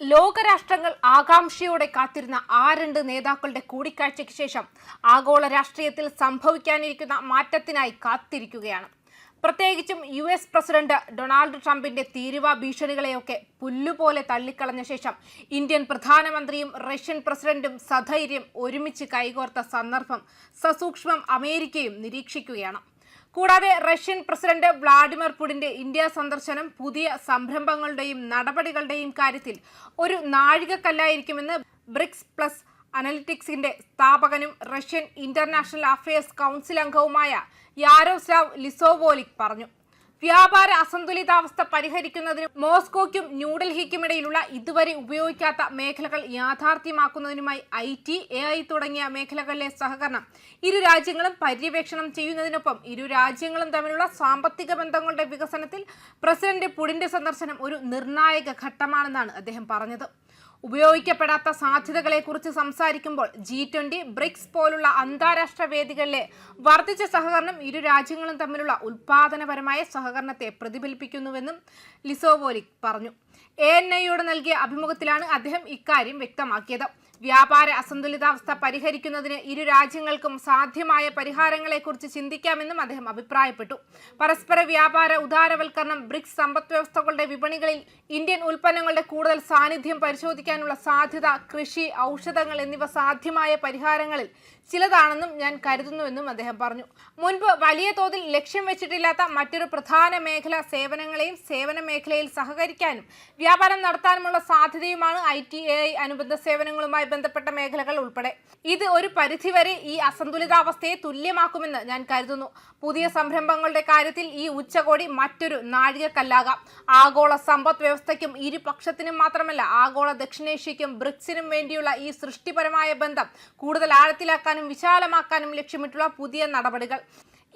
ലോകരാഷ്ട്രങ്ങൾ ആകാംക്ഷയോടെ കാത്തിരുന്ന ആ രണ്ട് നേതാക്കളുടെ കൂടിക്കാഴ്ചയ്ക്ക് ശേഷം ആഗോള രാഷ്ട്രീയത്തിൽ സംഭവിക്കാനിരിക്കുന്ന മാറ്റത്തിനായി കാത്തിരിക്കുകയാണ്. പ്രത്യേകിച്ചും യു എസ് പ്രസിഡന്റ് ഡൊണാൾഡ് ട്രംപിന്റെ തീരുവ ഭീഷണികളെയൊക്കെ പുല്ലുപോലെ തള്ളിക്കളഞ്ഞ ശേഷം ഇന്ത്യൻ പ്രധാനമന്ത്രിയും റഷ്യൻ പ്രസിഡന്റും സധൈര്യം ഒരുമിച്ച് കൈകോർത്ത സന്ദർഭം സസൂക്ഷ്മം അമേരിക്കയും നിരീക്ഷിക്കുകയാണ്. കൂടാതെ റഷ്യൻ പ്രസിഡന്റ് വ്ളാഡിമിർ പുടിന്റെ ഇന്ത്യ സന്ദർശനം പുതിയ സംരംഭങ്ങളുടെയും നടപടികളുടെയും കാര്യത്തിൽ ഒരു നാഴികക്കല്ലായിരിക്കുമെന്ന് ബ്രിക്സ് പ്ലസ് അനലിറ്റിക്സിന്റെ സ്ഥാപകനും റഷ്യൻ ഇന്റർനാഷണൽ അഫയേഴ്സ് കൗൺസിൽ അംഗവുമായ യാരോസ്ലാവ് ലിസോവോലിക് പറഞ്ഞു. വ്യാപാര അസന്തുലിതാവസ്ഥ പരിഹരിക്കുന്നതിന് മോസ്കോയ്ക്കും ന്യൂഡൽഹിക്കുമിടയിലുള്ള ഇതുവരെ ഉപയോഗിക്കാത്ത മേഖലകൾ യാഥാർത്ഥ്യമാക്കുന്നതിനുമായി ഐ ടി എ ഐ തുടങ്ങിയ മേഖലകളിലെ സഹകരണം ഇരു രാജ്യങ്ങളും പര്യവേക്ഷണം ചെയ്യുന്നതിനൊപ്പം ഇരു രാജ്യങ്ങളും തമ്മിലുള്ള സാമ്പത്തിക ബന്ധങ്ങളുടെ വികസനത്തിൽ പ്രസിഡന്റ് പുടിന്റെ സന്ദർശനം ഒരു നിർണായക ഘട്ടമാണെന്നാണ് അദ്ദേഹം പറഞ്ഞത്. ഉപയോഗിക്കപ്പെടാത്ത സാധ്യതകളെക്കുറിച്ച് സംസാരിക്കുമ്പോൾ ജി ട്വന്റി ബ്രിക്സ് പോലുള്ള അന്താരാഷ്ട്ര വേദികളിലെ വർദ്ധിച്ച സഹകരണം ഇരു രാജ്യങ്ങളും തമ്മിലുള്ള ഉൽപാദനപരമായ സഹകരണത്തെ പ്രതിഫലിപ്പിക്കുന്നുവെന്നും ലിസോവോലിക് പറഞ്ഞു. എ എൻ ഐയോട് നൽകിയ അഭിമുഖത്തിലാണ് അദ്ദേഹം ഇക്കാര്യം വ്യക്തമാക്കിയത്. വ്യാപാര അസന്തുലിതാവസ്ഥ പരിഹരിക്കുന്നതിന് ഇരു രാജ്യങ്ങൾക്കും സാധ്യമായ പരിഹാരങ്ങളെക്കുറിച്ച് ചിന്തിക്കാമെന്നും അദ്ദേഹം അഭിപ്രായപ്പെട്ടു. പരസ്പര വ്യാപാര ഉദാരവൽക്കരണം ബ്രിക്സ് സമ്പദ് വ്യവസ്ഥകളുടെ വിപണികളിൽ ഇന്ത്യൻ ഉൽപ്പന്നങ്ങളുടെ കൂടുതൽ സാന്നിധ്യം പരിശോധിക്കാനുള്ള സാധ്യത കൃഷി ഔഷധങ്ങൾ എന്നിവ സാധ്യമായ പരിഹാരങ്ങളിൽ ചിലതാണെന്നും ഞാൻ കരുതുന്നുവെന്നും അദ്ദേഹം പറഞ്ഞു. മുൻപ് വലിയ തോതിൽ ലക്ഷ്യം വെച്ചിട്ടില്ലാത്ത മറ്റൊരു പ്രധാന മേഖല സേവനങ്ങളെയും സേവന മേഖലയിൽ സഹകരിക്കാനും വ്യാപാരം നടത്താനുമുള്ള സാധ്യതയുമാണ് ഐ ടി എ അനുബന്ധ സേവനങ്ങളുമായി ബന്ധപ്പെട്ട മേഖലകൾ ഉൾപ്പെടെ. ഇത് ഒരു പരിധിവരെ ഈ അസന്തുലിതാവസ്ഥയെ തുല്യമാക്കുമെന്ന് ഞാൻ കരുതുന്നു. പുതിയ സംരംഭങ്ങളുടെ കാര്യത്തിൽ ഈ ഉച്ചകോടി മറ്റൊരു നാഴികക്കല്ലാകാം. ആഗോള സമ്പദ് വ്യവസ്ഥയ്ക്കും ഇരുപക്ഷത്തിനും മാത്രമല്ല ആഗോള ദക്ഷിണേഷ്യയ്ക്കും ബ്രിക്സിനും വേണ്ടിയുള്ള ഈ സൃഷ്ടിപരമായ ബന്ധം കൂടുതൽ വിശാലമാക്കാനും ലക്ഷ്യമിട്ടുള്ള പുതിയ നടപടികൾ.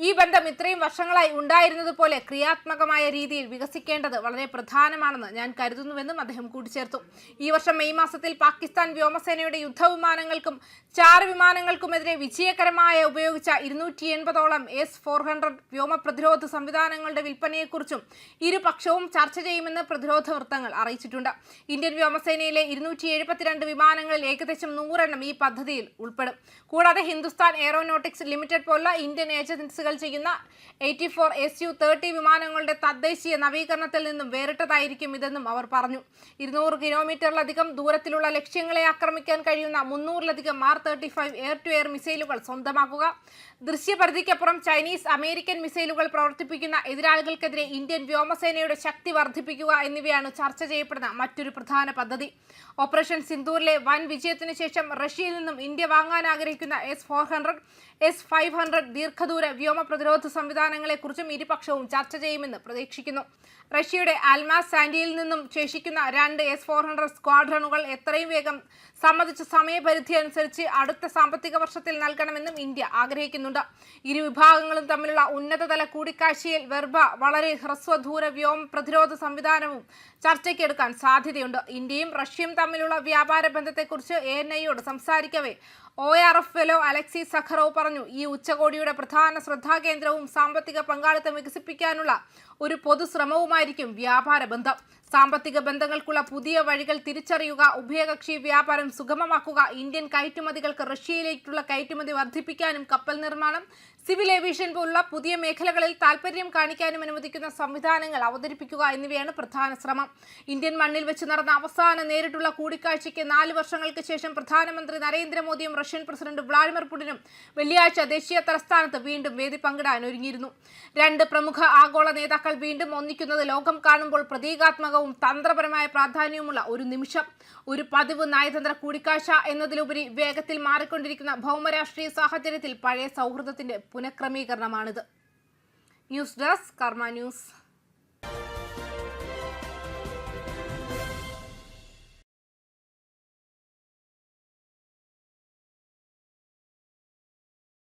ഈ ബന്ധം ഇത്രയും വർഷങ്ങളായി ഉണ്ടായിരുന്നത് പോലെ ക്രിയാത്മകമായ രീതിയിൽ വികസിക്കേണ്ടത് വളരെ പ്രധാനമാണെന്ന് ഞാൻ കരുതുന്നുവെന്നും അദ്ദേഹം കൂട്ടിച്ചേർത്തു. ഈ വർഷം മെയ് മാസത്തിൽ പാകിസ്ഥാൻ വ്യോമസേനയുടെ യുദ്ധവിമാനങ്ങൾക്കും ചാർ വിമാനങ്ങൾക്കുമെതിരെ വിജയകരമായ ഉപയോഗിച്ച ഇരുന്നൂറ്റി എൺപതോളം എസ് ഫോർ ഹൺഡ്രഡ് വ്യോമ പ്രതിരോധ സംവിധാനങ്ങളുടെ വിൽപ്പനയെക്കുറിച്ചും ഇരുപക്ഷവും ചർച്ച ചെയ്യുമെന്ന് പ്രതിരോധ വൃത്തങ്ങൾ അറിയിച്ചിട്ടുണ്ട്. ഇന്ത്യൻ വ്യോമസേനയിലെ ഇരുന്നൂറ്റി എഴുപത്തിരണ്ട് വിമാനങ്ങളിൽ ഏകദേശം നൂറെണ്ണം ഈ പദ്ധതിയിൽ ഉൾപ്പെടും. കൂടാതെ ഹിന്ദുസ്ഥാൻ എയറോനോട്ടിക്സ് ലിമിറ്റഡ് പോലുള്ള ഇന്ത്യൻ ഏജൻസികൾ ചെയ്യുന്ന eighty four S U thirty വിമാനങ്ങളുടെ തദ്ദേശീയ നവീകരണത്തിൽ നിന്നും വേറിട്ടതായിരിക്കും ഇതെന്നും അവർ പറഞ്ഞു. ഇരുന്നൂറ് കിലോമീറ്ററിലധികം ദൂരത്തിലുള്ള ലക്ഷ്യങ്ങളെ ആക്രമിക്കാൻ കഴിയുന്ന മുന്നൂറിലധികം R thirty five air to air മിസൈലുകൾ സ്വന്തമാക്കുക. ദൃശ്യപരിധിക്കപ്പുറം ചൈനീസ് അമേരിക്കൻ മിസൈലുകൾ പ്രവർത്തിപ്പിക്കുന്ന എതിരാളികൾക്കെതിരെ ഇന്ത്യൻ വ്യോമസേനയുടെ ശക്തി വർദ്ധിപ്പിക്കുക എന്നിവയാണ് ചർച്ച ചെയ്യപ്പെടുന്ന മറ്റൊരു പ്രധാന പദ്ധതി. ഓപ്പറേഷൻ സിന്ദൂരിലെ വൻ വിജയത്തിന് ശേഷം റഷ്യയിൽ നിന്നും ഇന്ത്യ വാങ്ങാൻ ആഗ്രഹിക്കുന്ന S four hundred S five hundred ദീർഘദൂര വ്യോമ പ്രതിരോധ സംവിധാനങ്ങളെക്കുറിച്ചും ഇരുപക്ഷവും ചർച്ച ചെയ്യുമെന്ന് പ്രതീക്ഷിക്കുന്നു. റഷ്യയുടെ ആൽമാസ് സാൻഡിയിൽ നിന്നും ശേഷിക്കുന്ന രണ്ട് എസ് ഫോർ ഹൺഡ്രഡ് സ്ക്വാഡ്രണുകൾ എത്രയും വേഗം സംബന്ധിച്ച സമയപരിധി അനുസരിച്ച് അടുത്ത സാമ്പത്തിക വർഷത്തിൽ നൽകണമെന്നും ഇന്ത്യ ആഗ്രഹിക്കുന്നുണ്ട്. ഇരു വിഭാഗങ്ങളും തമ്മിലുള്ള ഉന്നതതല കൂടിക്കാഴ്ചയിൽ വെർബ വളരെ ഹ്രസ്വദൂര വ്യോമ പ്രതിരോധ സംവിധാനവും ചർച്ചയ്ക്കെടുക്കാൻ സാധ്യതയുണ്ട്. ഇന്ത്യയും റഷ്യയും തമ്മിലുള്ള വ്യാപാര ബന്ധത്തെക്കുറിച്ച് എ എൻ ഐയോട് സംസാരിക്കവേ O R F fellow Alexei Zakharov പറഞ്ഞു ഈ ഉച്ചകോടിയുടെ പ്രധാന ശ്രദ്ധാകേന്ദ്രവും സാമ്പത്തിക പങ്കാളിത്തം വികസിപ്പിക്കാനുള്ള ഒരു പൊതുശ്രമവുമായിരിക്കും വ്യാപാര ബന്ധം സാമ്പത്തിക ബന്ധങ്ങൾക്കുള്ള പുതിയ വഴികൾ തിരിച്ചറിയുക ഉഭയകക്ഷി വ്യാപാരം സുഗമമാക്കുക ഇന്ത്യൻ കയറ്റുമതികൾക്ക് റഷ്യയിലേക്കുള്ള കയറ്റുമതി വർദ്ധിപ്പിക്കാനും കപ്പൽ നിർമ്മാണം സിവിൽ ഏവിയേഷൻ പോലുള്ള പുതിയ മേഖലകളിൽ താൽപര്യം കാണിക്കാനും അനുവദിക്കുന്ന സംവിധാനങ്ങൾ അവതരിപ്പിക്കുക എന്നിവയാണ് പ്രധാന ശ്രമം. ഇന്ത്യൻ മണ്ണിൽ വെച്ച് നടന്ന അവസാന നേരിട്ടുള്ള കൂടിക്കാഴ്ചയ്ക്ക് നാല് വർഷങ്ങൾക്ക് ശേഷം പ്രധാനമന്ത്രി നരേന്ദ്രമോദിയും റഷ്യൻ പ്രസിഡന്റ് വ്ളാഡിമിർ പുടിനും വെള്ളിയാഴ്ച ദേശീയ തലസ്ഥാനത്ത് വീണ്ടും വേദി പങ്കിടാൻ ഒരുങ്ങിയിരുന്നു. രണ്ട് പ്രമുഖ ആഗോള നേതാക്കൾ വീണ്ടും ഒന്നിക്കുന്നത് ലോകം കാണുമ്പോൾ പ്രതീകാത്മകവും തന്ത്രപരമായ പ്രാധാന്യവുമുള്ള ഒരു നിമിഷം ഒരു പതിവ് നയതന്ത്ര കൂടിക്കാഴ്ച എന്നതിലുപരി വേഗത്തിൽ മാറിക്കൊണ്ടിരിക്കുന്ന ഭൗമരാഷ്ട്രീയ സാഹചര്യത്തിൽ പഴയ സൗഹൃദത്തിന്റെ പുനഃക്രമീകരണമാണിത്. News desk Karma news.